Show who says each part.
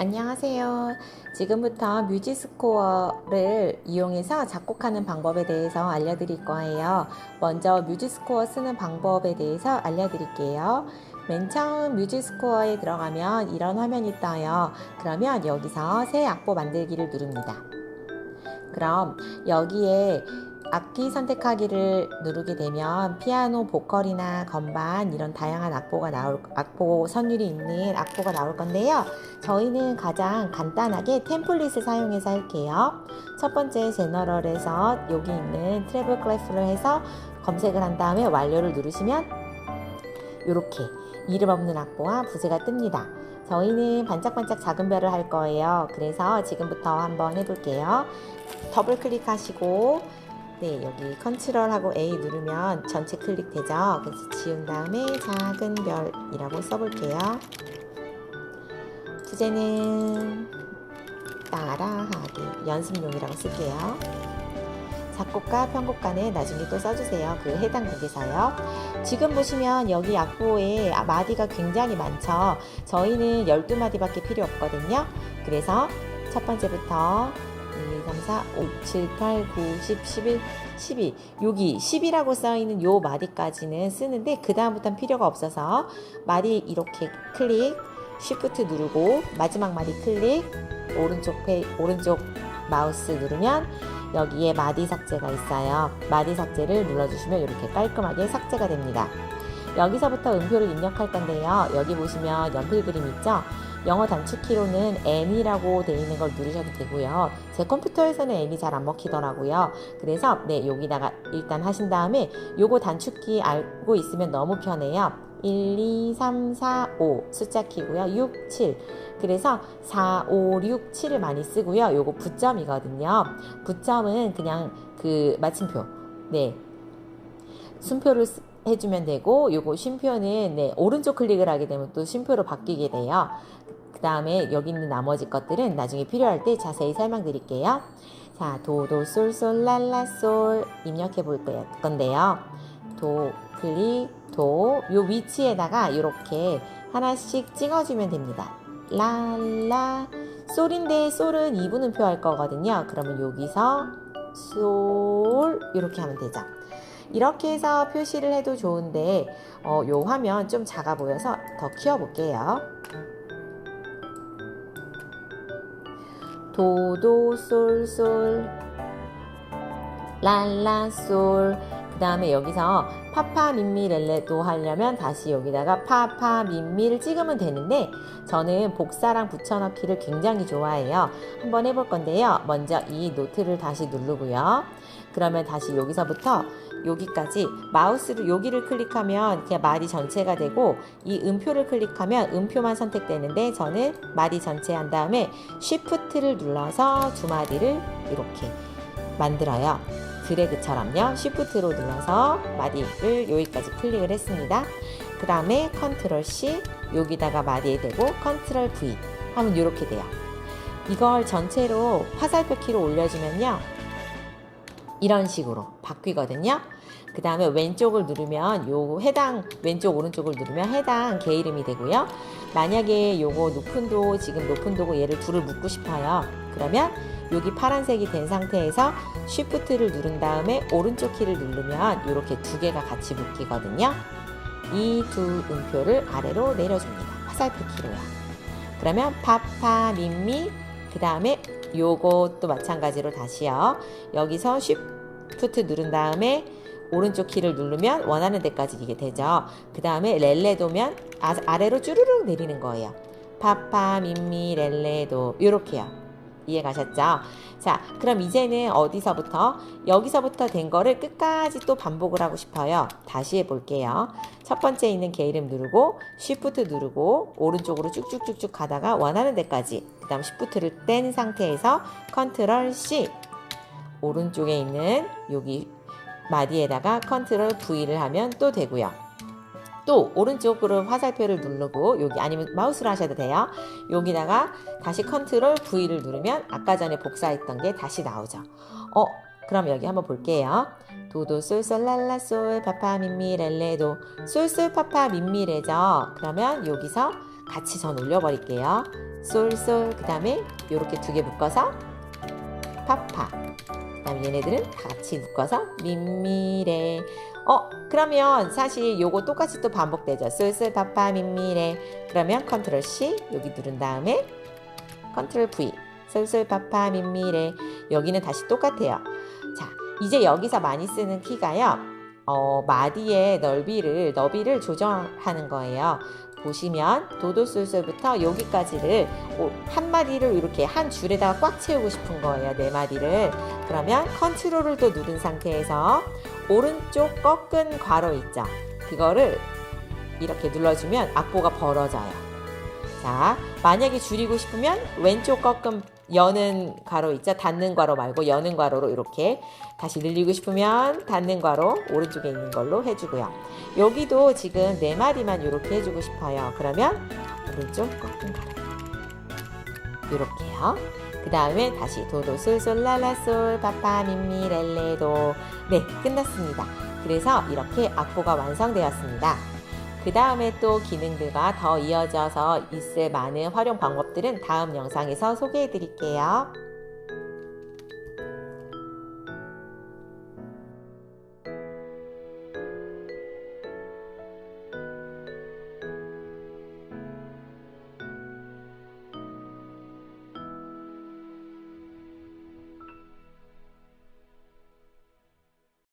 Speaker 1: 안녕하세요. 지금부터 뮤지스코어를 이용해서 작곡하는 방법에 대해서 알려드릴 거예요. 먼저 뮤지스코어 쓰는 방법에 대해서 알려드릴게요. 맨 처음 뮤지스코어에 들어가면 이런 화면이 떠요. 그러면 여기서 새 악보 만들기를 누릅니다. 그럼 여기에 악기 선택하기를 누르게 되면 피아노, 보컬이나 건반 이런 다양한 악보가 나올 악보 선율이 있는 악보가 나올 건데요. 저희는 가장 간단하게 템플릿을 사용해서 할게요. 첫 번째 제너럴에서 여기 있는 트래블 클래프를 해서 검색을 한 다음에 완료를 누르시면 이렇게 이름 없는 악보와 부제가 뜹니다. 저희는 반짝반짝 작은 별을 할 거예요. 그래서 지금부터 한번 해볼게요. 더블 클릭하시고 네, 여기 컨트롤하고 A 누르면 전체 클릭되죠. 그래서 지운 다음에 작은 별이라고 써볼게요. 주제는 따라하기 연습용이라고 쓸게요. 작곡가, 편곡가는 나중에 또 써주세요. 그 해당 곡에서요. 지금 보시면 여기 악보에 마디가 굉장히 많죠. 저희는 12마디밖에 필요 없거든요. 그래서 첫 번째부터 2, 3, 4, 5, 7, 8, 9, 10, 11, 12. 여기 10이라고 써있는 요 마디까지는 쓰는데 그 다음부터는 필요가 없어서 마디 이렇게 클릭, 쉬프트 누르고 마지막 마디 클릭, 오른쪽 페 오른쪽 마우스 누르면 여기에 마디 삭제가 있어요. 마디 삭제를 눌러주시면 이렇게 깔끔하게 삭제가 됩니다. 여기서부터 음표를 입력할 건데요. 여기 보시면 연필 그림 있죠? 영어 단축키로는 N이라고 되어 있는 걸 누르셔도 되고요. 제 컴퓨터에서는 N이 잘 안 먹히더라고요. 그래서 네 여기다가 일단 하신 다음에 요거 단축키 알고 있으면 너무 편해요. 1, 2, 3, 4, 5 숫자 키고요. 6, 7 그래서 4, 5, 6, 7을 많이 쓰고요. 요거 부점이거든요. 부점은 그냥 그 마침표 네 순표를 쓰- 해주면 되고 요거 쉼표는 네, 오른쪽 클릭을 하게 되면 또 쉼표로 바뀌게 돼요. 그 다음에 여기 있는 나머지 것들은 나중에 필요할 때 자세히 설명드릴게요. 자, 도, 도, 솔, 솔, 랄라, 솔 입력해 볼 건데요. 도, 클릭, 도, 요 위치에다가 이렇게 하나씩 찍어주면 됩니다. 랄라, 솔인데 솔은 2분음 표 할 거거든요. 그러면 여기서 솔 이렇게 하면 되죠. 이렇게 해서 표시를 해도 좋은데 어, 요 화면 좀 작아 보여서 더 키워 볼게요. 도도 솔솔 랄라 솔 그 다음에 여기서 파파 민미 렐레도 하려면 다시 여기다가 파파 민미를 찍으면 되는데 저는 복사랑 붙여넣기를 굉장히 좋아해요. 한번 해볼 건데요. 먼저 이 노트를 다시 누르고요. 그러면 다시 여기서부터 여기까지 마우스를 여기를 클릭하면 그냥 마디 전체가 되고 이 음표를 클릭하면 음표만 선택되는데 저는 마디 전체 한 다음에 쉬프트를 눌러서 두 마디를 이렇게 만들어요. 드래그처럼요. 쉬프트로 눌러서 마디를 여기까지 클릭을 했습니다. 그 다음에 컨트롤 C 여기다가 마디에 대고 컨트롤 V 하면 이렇게 돼요. 이걸 전체로 화살표 키로 올려주면요. 이런 식으로 바뀌거든요. 그 다음에 왼쪽을 누르면 요 해당 왼쪽 오른쪽을 누르면 해당 개 이름이 되고요. 만약에 요거 높은 도 지금 높은 도고 얘를 둘을 묶고 싶어요. 그러면 여기 파란색이 된 상태에서 쉬프트를 누른 다음에 오른쪽 키를 누르면 이렇게 두 개가 같이 묶이거든요. 이 두 음표를 아래로 내려줍니다. 화살표 키로요. 그러면 파파 민미 그 다음에 요것도 마찬가지로 다시요. 여기서 쉬프트 누른 다음에 오른쪽 키를 누르면 원하는 데까지 이게 되죠. 그 다음에 렐레도면 아, 아래로 쭈르륵 내리는 거예요. 파파 민미 렐레도 요렇게요. 이해 가셨죠? 자, 그럼 이제는 어디서부터? 여기서부터 된 거를 끝까지 또 반복을 하고 싶어요. 다시 해볼게요. 첫 번째 있는 개 이름 누르고, 쉬프트 누르고, 오른쪽으로 쭉쭉쭉쭉 가다가 원하는 데까지. 그 다음 쉬프트를 뗀 상태에서 컨트롤 C. 오른쪽에 있는 여기 마디에다가 컨트롤 V를 하면 또 되고요. 또 오른쪽으로 화살표를 누르고 여기 아니면 마우스로 하셔도 돼요. 여기다가 다시 컨트롤 V를 누르면 아까 전에 복사했던 게 다시 나오죠. 어, 그럼 여기 한번 볼게요. 도도 솔솔 랄라 솔 파파 민미 렐레도 솔솔 파파 민미 레죠. 그러면 여기서 같이 전 올려버릴게요. 솔솔 그 다음에 이렇게 두 개 묶어서 파파. 그 다음에 얘네들은 다 같이 묶어서 민미래 어 그러면 사실 요거 똑같이 또 반복되죠. 솔솔 파파 민미래 그러면 컨트롤 C 여기 누른 다음에 컨트롤 V. 솔솔 파파 민미래 여기는 다시 똑같아요. 자 이제 여기서 많이 쓰는 키가요. 어, 마디의 넓이를 너비를 조정하는 거예요 보시면 도도솔솔부터 여기까지를 오- 한 마디를 이렇게 한 줄에다가 꽉 채우고 싶은 거예요 네 마디를. 그러면 컨트롤을 또 누른 상태에서 오른쪽 꺾은 괄호 있죠? 그거를 이렇게 눌러주면 악보가 벌어져요. 자 만약에 줄이고 싶으면 왼쪽 꺾은 여는 괄호 있죠? 닫는 괄호 말고 여는 괄호로 이렇게 다시 늘리고 싶으면 닫는 괄호 오른쪽에 있는 걸로 해주고요. 여기도 지금 네 마디만 이렇게 해주고 싶어요. 그러면 오른쪽 꺾은 괄호. 이렇게요. 그 다음에 다시 도도솔솔 라라솔 파파 민미 렐레도. 네 끝났습니다. 그래서 이렇게 악보가 완성되었습니다 그 다음에 또 기능들과 더 이어져서 있을 많은 활용 방법들은 다음 영상에서 소개해 드릴게요.